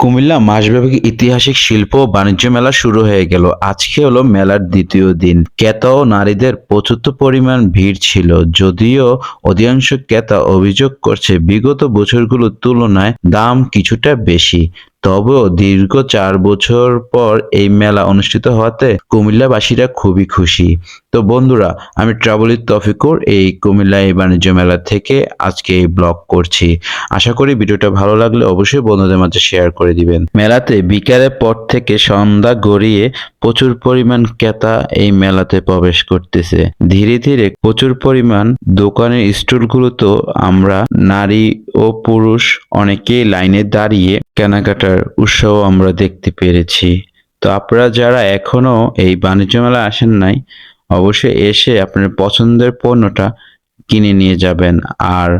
কুমিল্লা মাসব্যাপী ইতিহাসিক শিল্প ও বাণিজ্য মেলা শুরু হয়ে গেল। আজকে হলো মেলার দ্বিতীয় দিন। ক্রেতা ও নারীদের প্রচুর পরিমাণ ভিড় ছিল। যদিও অধিকাংশ ক্রেতা অভিযোগ করছে, বিগত বছরগুলোর তুলনায় দাম কিছুটা বেশি। তবেও দীর্ঘ চার বছর পর এই মেলা অনুষ্ঠিত হওয়াতে কুমিল্লাবাসীরা খুবই খুশি। তো বন্ধুরা, আমি ট্রাভেলির তফিকুর এই কুমিল্লা এই বাণিজ্য মেলা থেকে আজকে এই ব্লগ করছি। আশা করি ভিডিওটা ভালো লাগলে অবশ্যই বন্ধুদের মাঝে শেয়ার করে দিবেন। মেলাতে বিকালের পর থেকে সন্ধ্যা গড়িয়ে প্রচুর পরিমাণ ক্রেতা এই মেলাতে প্রবেশ করতেছে। ধীরে ধীরে প্রচুর পরিমাণ দোকানের স্টলগুলোতেও আমরা নারী ও পুরুষ অনেকেই লাইনে দাঁড়িয়ে কেনাকাটার উৎসাহ আমরা দেখতে পেরেছি। তো আপনারা যারা এখনও এই বাণিজ্য মেলা আসেন নাই, অবশ্যই এসে আপনার পছন্দের পণ্যটা কিনে নিয়ে যাবেন। আর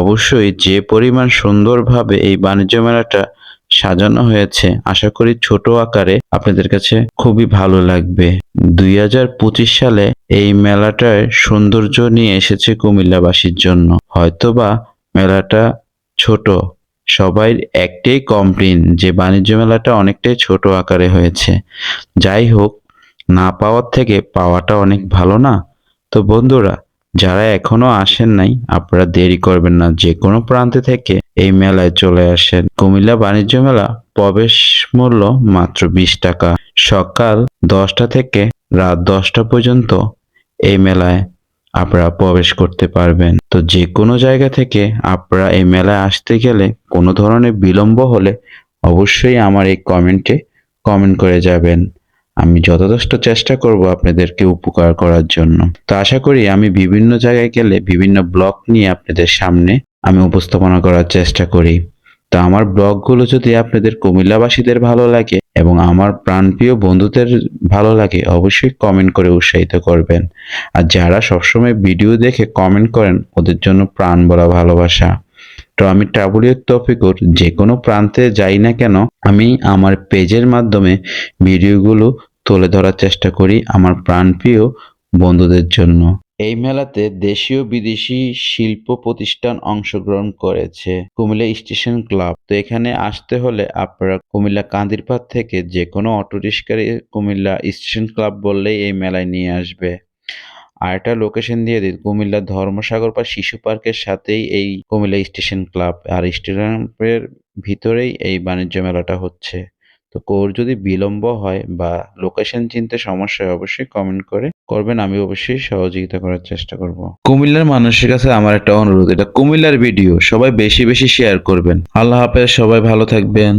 অবশ্যই যে পরিমাণ সুন্দরভাবে এই বাণিজ্য মেলাটা সাজানো হয়েছে, আশা করি ছোট আকারে আপনাদের কাছে খুবই ভালো লাগবে। দুই হাজার পঁচিশ সালে এই মেলাটার সৌন্দর্য নিয়ে এসেছে কুমিল্লাবাসীর জন্য। হয়তোবা মেলাটা ছোট সবাই একটাই কমপ্লেন যে বাণিজ্য মেলাটা অনেকটাই ছোট আকারে হয়েছে। যাই হোক, না পাওয়ার থেকে পাওয়াটা অনেক ভালো না? তো বন্ধুরা, যারা এখনও আসেন নাই, আপনারা দেরি করবেন না যে কোনো প্রান্তে থেকে এই মেলায় চলে আসেন। কুমিল্লা বাণিজ্য মেলা প্রবেশ মূল্য মাত্র বিশ টাকা। সকাল দশটা থেকে রাত দশটা পর্যন্ত এই মেলায় আপনারা প্রবেশ করতে পারবেন। তো যে কোনো জায়গা থেকে আপনারা এই মেলায় আসতে গেলে কোনো ধরনের বিলম্ব হলে অবশ্যই আমার এই কমেন্টে কমেন্ট করে যাবেন। আমি যথাযথ চেষ্টা করব আপনাদেরকে উপকার করার জন্য। তো আশা করি আমি বিভিন্ন জায়গায় গেলে বিভিন্ন ব্লগ নিয়ে আপনাদের সামনে আমি উপস্থাপনা করার চেষ্টা করি। তো আমার ব্লগগুলো যদি আপনাদের কুমিল্লাবাসীদের ভালো লাগে এবং আমার প্রাণপ্রিয় বন্ধুদের ভালো লাগে, অবশ্যই কমেন্ট করে উৎসাহিত করবেন। আর যারা সবসময় ভিডিও দেখে কমেন্ট করেন, ওদের জন্য প্রাণ বলা ভালোবাসা। তো আমি ট্রাভেলিয়র তফিকুর যে কোনো প্রান্তে যাই না কেন, আমি আমার পেজের মাধ্যমে ভিডিওগুলো তুলে ধরার চেষ্টা করি আমার প্রাণপ্রিয় বন্ধুদের জন্য। এই মেলাতে দেশীয় বিদেশি শিল্প প্রতিষ্ঠান অংশগ্রহণ করেছে কুমিল্লা স্টেশন ক্লাব। তো এখানে আসতে হলে আপনারা কুমিল্লা কান্দিরপাড় থেকে যে কোনো অটো রিক্সার কুমিল্লা স্টেশন ক্লাব বললেই এই মেলায় নিয়ে আসবে। আর একটা লোকেশন দিয়ে দিন কুমিল্লা ধর্মসাগর বা শিশু পার্কের সাথেই এই কুমিল্লা স্টেশন ক্লাব। আর স্টেডিয়ামের ভিতরেই এই বাণিজ্য মেলাটা হচ্ছে। তো কোর যদি বিলম্ব হয় বা লোকেশন চিনতে সমস্যা হয়, অবশ্যই কমেন্ট করে করবেন। আমি অবশ্যই সহযোগিতা করার চেষ্টা করব। কুমিল্লার মানুষের কাছে আমার একটা অনুরোধ, এটা কুমিল্লার ভিডিও সবাই বেশি বেশি শেয়ার করবেন। আল্লাহ হাফেজ, সবাই ভালো থাকবেন।